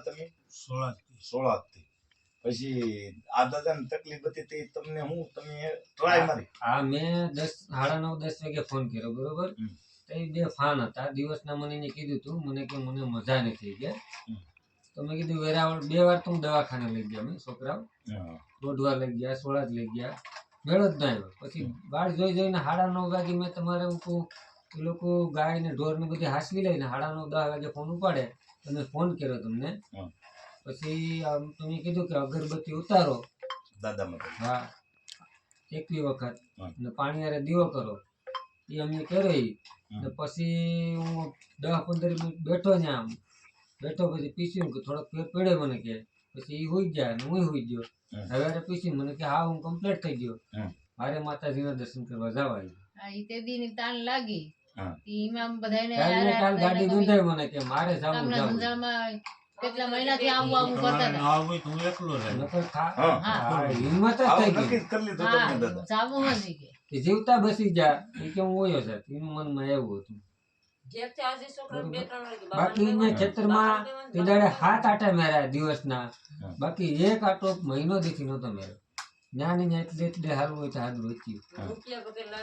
દાદા તમે? સોળા સોળા થી પછી આ દાદાને તકલીફ હતી તે તમને હું તમે ટ્રાય મારી. આ મેં દસ સાડા નવ દસ વાગે ફોન કર્યો બરોબર? તો બે ફાન હતા. દિવસના મને એને કીધું તું મને કે મને મજા નથી કે. તો મેં કીધું વેરાવળ બે વાર તો હું દવાખાને લઈ ગયા મેં છોકરાઓ. હા. દોઢ વાર લઈ ગયા સોળા જ લઈ ગયા. મેળો જ ના આવ્યો. પછી બાર જોઈ જોઈને સાડા નવ વાગે મેં તમારે હું એ લોકો ગાય ને ઢોર ને બધી હાસવી લઈને સાડા નવ દસ વાગે ફોન ઉપાડે તમે ફોન કર્યો તમને. પછી આમ તમે કીધું કે અગરબત્તી ઉતારો. દાદા માટે. હા. એકવી વખત. ને પાણી હારે દીવો કરો. એ અમે કર્યો ઈ. ને પછી હું દસ પંદર મિનિટ બેઠો ને આમ. બેઠો પછી પીસ્યું કે થોડોક ફેર પડે મને કે. પછી એ હોઈ ગયા ને હું હોઈ ગયો. હવે પીસ્યું મને કે હા હું કમ્પ્લીટ થઈ ગયો. મારે માતાજીના દર્શન કરવા જવા આ તે દી ની તાણ લાગી. હા. બધાને ગાડી નોંધાઈ મને કે મારે જવું ગામના કેટલા મહિનાથી આવું આવું કરતા હતા. ના હું એકલો રહે. હા. હા, હિંમત જ થઈ ગઈ. કરી લીધું તમે દાદા. જાવું નથી કે કે જીવતા બસી જા. એ કે હું ઓયો છે એનું મનમાં એવું હતું. બાકી ખેતરમાં તે દાડે હાથ આટા મેર્યા દિવસના. બાકી એક આટો મહિનો દીથી નતો મેર્યો જ્ઞાન ને એટલે એટલે હારું હોય તો હારું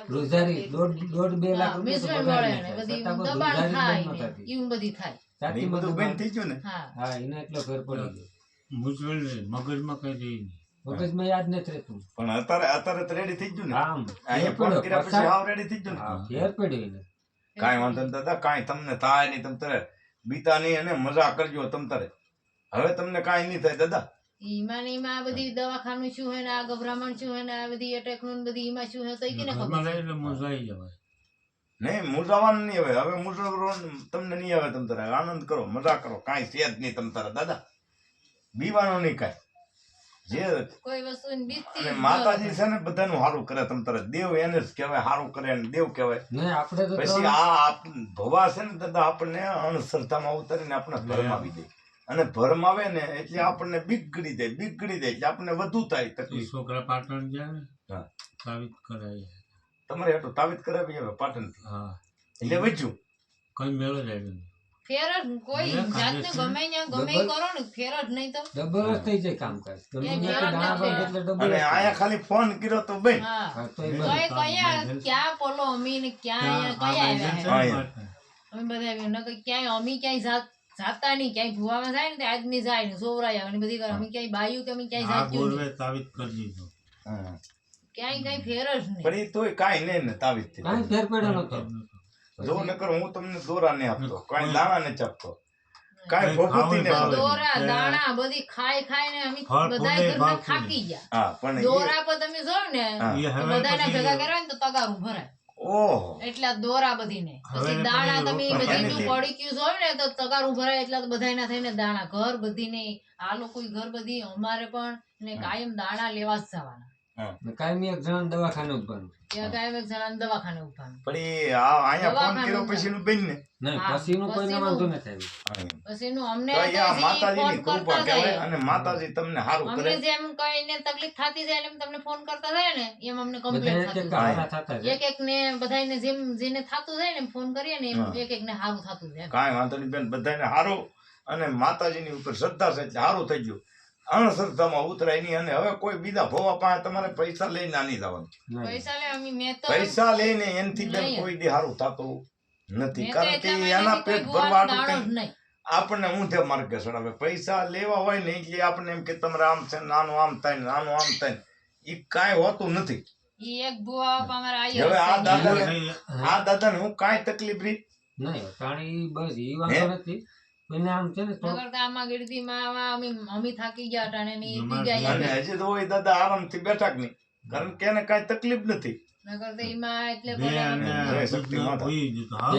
રોજારી દોઢ દોઢ બે લાખ બધી દબાણ થાય એવું બધી થાય. એ બધું બેન થઈ ગયું ને? હા. એને એટલો ફેર પડી ગયો. નહીં મગજમાં કઈ રહી નહીં. મગજમાં યાદ નથી રહેતું. પણ અત્યારે અત્યારે તો રેડી થઈ ગયું ને? આમ અહીંયા ફોન કર્યા પછી હાવ રેડી થઈ ગયું ને? ફેર પડ્યો એને. કાંઈ વાંધો નહીં દાદા કાંઈ તમને થાય નહીં તમ તારે બીતા નહીં અને મજા કરજો તમ તારે. હવે તમને કાંઈ નહીં થાય દાદા. ઈમાં ઈમાં બધી દવાખાનું શું હે ને આ ગભરામણ શું હે ને આ બધી અટેકનું બધી ઈમાં શું હે તો કે ખબર? જવાય. નહીં મૂંઝાવાનું નહીં હવે. હવે મૂંઝવવાનું તમને નહીં આવે તમ તારે. આનંદ કરો મજા કરો. કાંઈ છે જ નહીં તમ તારે દાદા. બીવાનું નહીં કાંઈ. જે કોઈ વસ્તુ ની અને માતાજી છે ને બધાનું સારું કરે તમ તારે. દેવ એને જ કહેવાય સારું કરે અને દેવ કહેવાય. નહીં આપણે પછી આ ભવા છે ને દાદા આપણને અણશ્રદ્ધામાં ઉતારીને આપણે ભરમાવી દે. અને ભરમાવે ને એટલે આપણને બીગડી દે બીગડી દે એટલે આપણને વધુ થાય તકલીફ. છોકરા પાટણ જાય? ને હા. સાબિત કરાય તમારે એટલું તાવીત કરાવી હવે પાટણ હા. એટલે વચ્યું કઈ મેળો જાય ફેર જ કોઈ મેં જાતનું. ગમે ત્યાં ગમે કરો ને ફેર જ નહીં તો. ડબલ જ થઈ જાય કામકાજ. અને આયા ખાલી ફોન કર્યો તો બે કયા ક્યાં પોલો અમી ને ક્યાં કયા આવ્યા હે? અમે બધા. નકર ક્યાંય અમી ક્યાંય જાત જાતા નહીં ક્યાંય ભુવામાં જાય ને તે આદમી જાય ને સોવરાય આવે ને બધી કરે અમે ક્યાંય બાયું કે અમે ક્યાંય આ જાત્યું નહીં. તાવીત કરી દીધો. હા. ક્યાંય કઈ ફેર જ નહીં. પણ એ તોય કાંઈ નહીં ને તાવીતથી કાંઈ ફેર પડ્યો નતો. જો નકર હું તમને દોરા ને આપતો. કાંઈ દાણા ને. ચાપતો કાંઈ ખાવું આપતો. દોરા દાણા બધી ખાઈ ખાઈ ને અમે બધાય ઘરના થાકી ગયા. હા પણ દોરા પર તમે જો ને બધાના ભેગા કરવા ને તો તગારું ભરાય. એટલા દોરા બધીને. પછી દાણા તમે રોકડા બધી એને જો પડી ગયું હોય ને તો તગારું ભરાય એટલા તો બધાયના થઈને દાણા. ઘર બધીને આ લોકો ઘર બધી અમારે પણ ને કાયમ દાણા લેવા જ જવાના. ને એક જણા દવાખાને ઉભાનું ત્યાં એક જણા દવાખાને ઉભાનું પણ આ અહીંયા ફોન કર્યો પછી નું બેન ને નહીં હા, પછીનું કોઈને વાંધો નથી આવ્યો. પછી એનું અમને તો એ આ તો હજી માતાજીની ફોન કૃપા કહેવાય અને માતાજી તમને સારું કરે. અમને જેમ કઈને તકલીફ થતી જાય એમ તમને ફોન કરતા જાય ને એમ અમને કમ્પ્લીટ એક એક થતું એક એક ને બધાને જેમ જેને થતું જાય ને ફોન કરીએ ને એમ એક એક ને સારું થતું જાય. કાંઈ વાંધો નહીં બેન બધાને સારું અને માતાજીની ઉપર શ્રદ્ધા છે એટલે સારું થઈ ગયું. અણશ્રદ્ધામાં ઉતરાય નહીં અને હવે કોઈ બીજા ભોવા પાસે તમારે પૈસા લઈને નાની જવાનું પૈસા લે અમે મેં તો પૈસા લઈને એનથી બેન કોઈ દી સારું થતું નથી. કારણ કે એના પેટ ભરવા આપણને ઊંધે માર્ગે ચડાવે પૈસા લેવા હોય ને એટલે આપણને એમ કે તમારે આમ છે નાનું આમ થાય ને આનું આમ થાય ને. એ કાંઈ હોતું નથી. ઈ એક બુઆ બાપા અમારા હવે આ. દાદા આ દાદાને હું કાંઈ તકલીફ રહી? નહીં બસ એ વાંધો નથી આમ છે ને નકર આમાં ગીરદીમાં અમે અમે થાકી ગયા હતા ને ઈ અમારે અને હજી તો દાદા આરામથી બેઠા કે નહીં? કારણ કે એને કાંઈ તકલીફ નથી. નકર તો ઈમાં એટલે શક્તિ